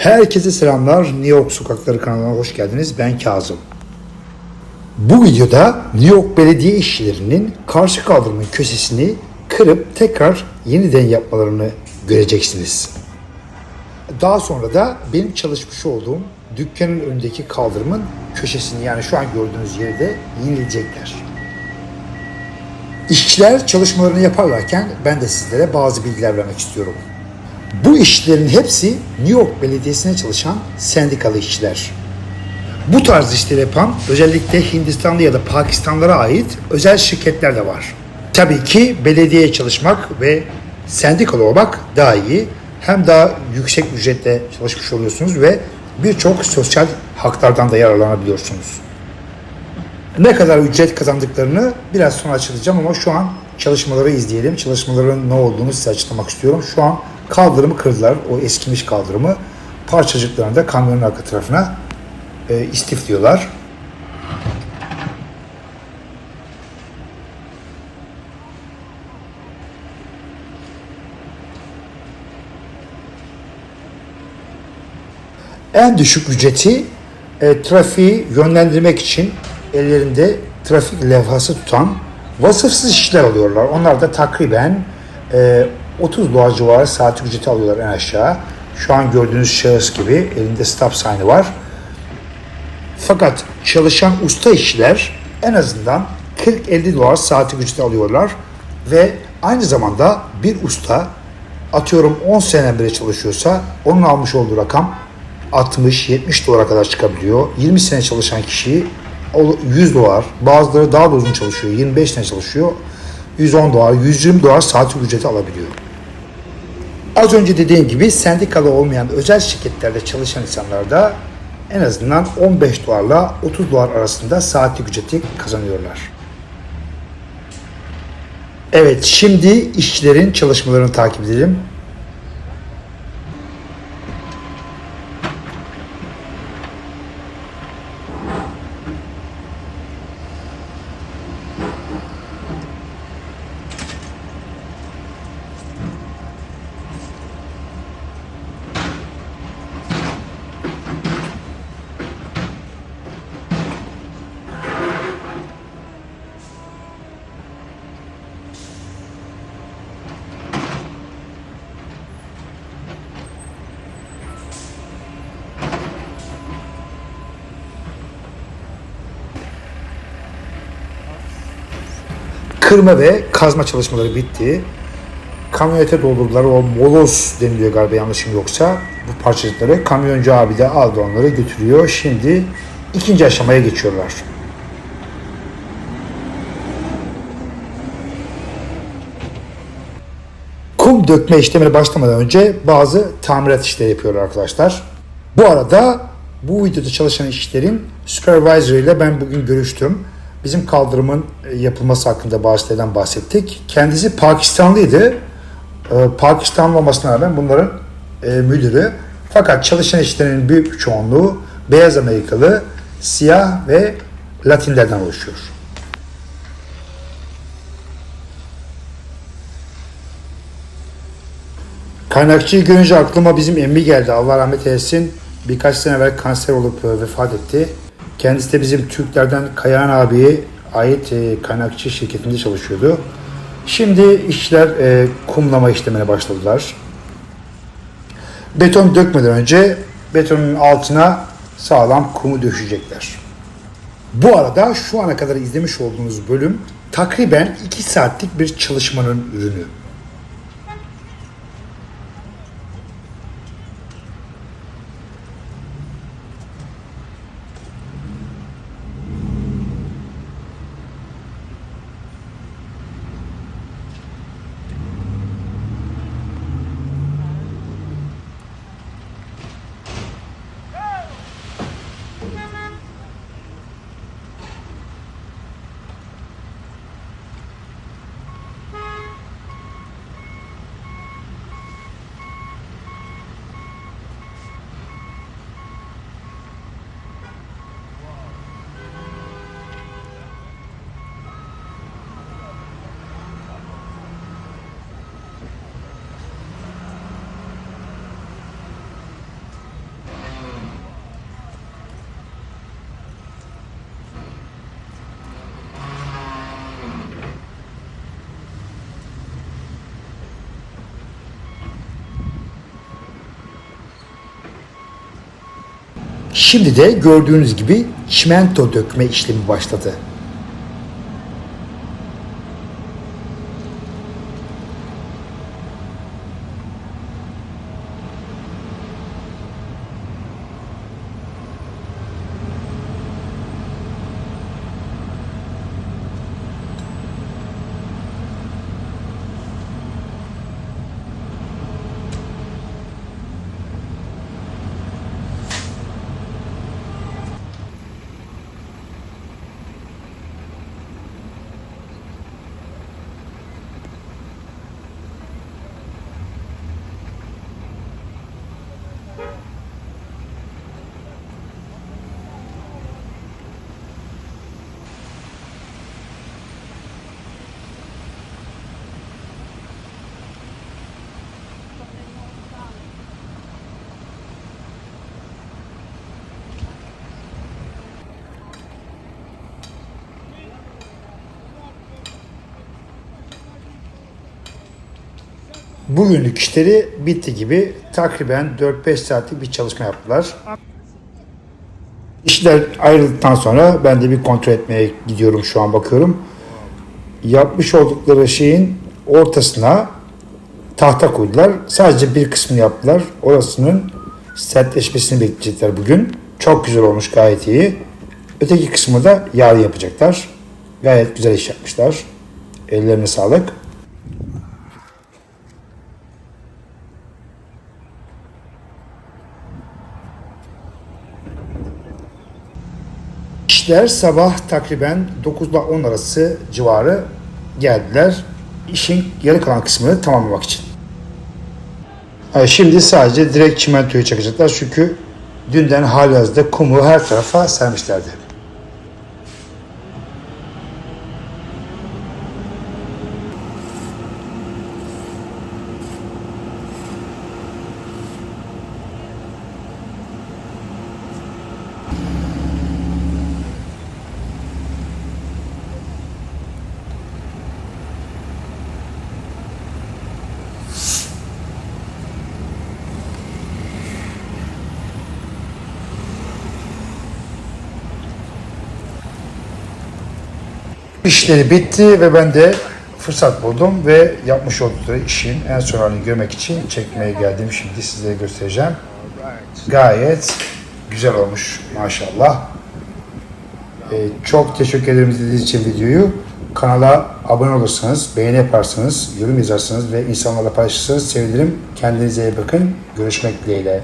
Herkese selamlar. New York Sokakları kanalına hoş geldiniz. Ben Kazım. Bu videoda New York Belediye işçilerinin karşı kaldırımın köşesini kırıp tekrar yeniden yapmalarını göreceksiniz. Daha sonra da benim çalışmış olduğum dükkanın önündeki kaldırımın köşesini yani şu an gördüğünüz yeri de yenileyecekler. İşçiler çalışmalarını yaparlarken ben de sizlere bazı bilgiler vermek istiyorum. Bu işçilerin hepsi New York Belediyesi'ne çalışan sendikalı işçiler. Bu tarz işleri yapan özellikle Hindistanlı ya da Pakistanlara ait özel şirketler de var. Tabii ki belediyeye çalışmak ve sendikalı olmak daha iyi. Hem daha yüksek ücretle çalışmış oluyorsunuz ve birçok sosyal haklardan da yararlanabiliyorsunuz. Ne kadar ücret kazandıklarını biraz sonra açıklayacağım ama şu an çalışmaları izleyelim. Çalışmaların ne olduğunu size açıklamak istiyorum. Şu an kaldırımı kırdılar. O eskimiş kaldırımı. Parçacıklarını da kamyonun arka tarafına e, istifliyorlar. En düşük ücreti e, trafiği yönlendirmek için ellerinde trafik levhası tutan vasıfsız işçiler alıyorlar. Onlar da takriben e, 30 dolar civarı saat ücreti alıyorlar en aşağı. Şu an gördüğünüz şahıs gibi elinde stop sign'ı var. Fakat çalışan usta işçiler en azından 40-50 dolar saati ücreti alıyorlar ve aynı zamanda bir usta atıyorum 10 seneden beri çalışıyorsa onun almış olduğu rakam 60-70 dolara kadar çıkabiliyor. 20 sene çalışan kişi 100 dolar, bazıları daha da uzun çalışıyor, 25 sene çalışıyor. 110 dolar, 120 dolar saat ücreti alabiliyor. Az önce dediğim gibi sendikalı olmayan özel şirketlerde çalışan insanlar da en azından 15 dolarla 30 dolar arasında saatlik ücreti kazanıyorlar. Evet, şimdi işçilerin çalışmalarını takip edelim. Kırma ve kazma çalışmaları bitti. Kamyonete doldurdular. O moloz deniliyor galiba yanlışım yoksa bu parçacıkları. Kamyoncu abi de aldı onları götürüyor. Şimdi ikinci aşamaya geçiyorlar. Kum dökme işlemine başlamadan önce bazı tamirat işleri yapıyorlar arkadaşlar. Bu arada bu videoda çalışan işçilerin supervisor ile ben bugün görüştüm. Bizim kaldırımın e, yapılması hakkında şeylerden bahsettik. Kendisi Pakistanlıydı. Ee, Pakistanlı olmasına rağmen bunların e, müdürü. Fakat çalışan işçilerin büyük çoğunluğu beyaz Amerikalı, siyah ve Latinlerden oluşuyor. Kaynakçıyı görünce aklıma bizim emmi geldi. Allah rahmet eylesin. Birkaç sene evvel kanser olup e, vefat etti. Kendisi de bizim Türklerden Kayahan abiye ait e, kaynakçı şirketinde çalışıyordu. Şimdi işçiler e, kumlama işlemine başladılar. Beton dökmeden önce betonun altına sağlam kumu döşecekler. Bu arada şu ana kadar izlemiş olduğunuz bölüm takriben 2 saatlik bir çalışmanın ürünü. Şimdi de gördüğünüz gibi çimento dökme işlemi başladı. Bugünlük işleri bitti gibi takriben 4-5 saatlik bir çalışma yaptılar. İşler ayrıldıktan sonra ben de bir kontrol etmeye gidiyorum şu an bakıyorum. Yapmış oldukları şeyin ortasına tahta koydular. Sadece bir kısmını yaptılar. Orasının sertleşmesini bekleyecekler bugün. Çok güzel olmuş gayet iyi. Öteki kısmı da yarın yapacaklar. Gayet güzel iş yapmışlar. Ellerine sağlık. İşler sabah takriben 9 ile 10 arası civarı geldiler. İşin geri kalan kısmını tamamlamak için. Şimdi sadece direkt çimentoyu çakacaklar çünkü dünden halihazırda kumu her tarafa sermişlerdi. İşleri bitti ve ben de fırsat buldum ve yapmış oldukları işin en son halini görmek için çekmeye geldim. Şimdi size göstereceğim. Gayet güzel olmuş maşallah. Ee, çok teşekkür ederim izlediğiniz için videoyu. Kanala abone olursanız, beğeni yaparsanız, yorum yazarsanız ve insanlarla paylaşırsanız sevinirim. Kendinize iyi bakın. Görüşmek dileğiyle.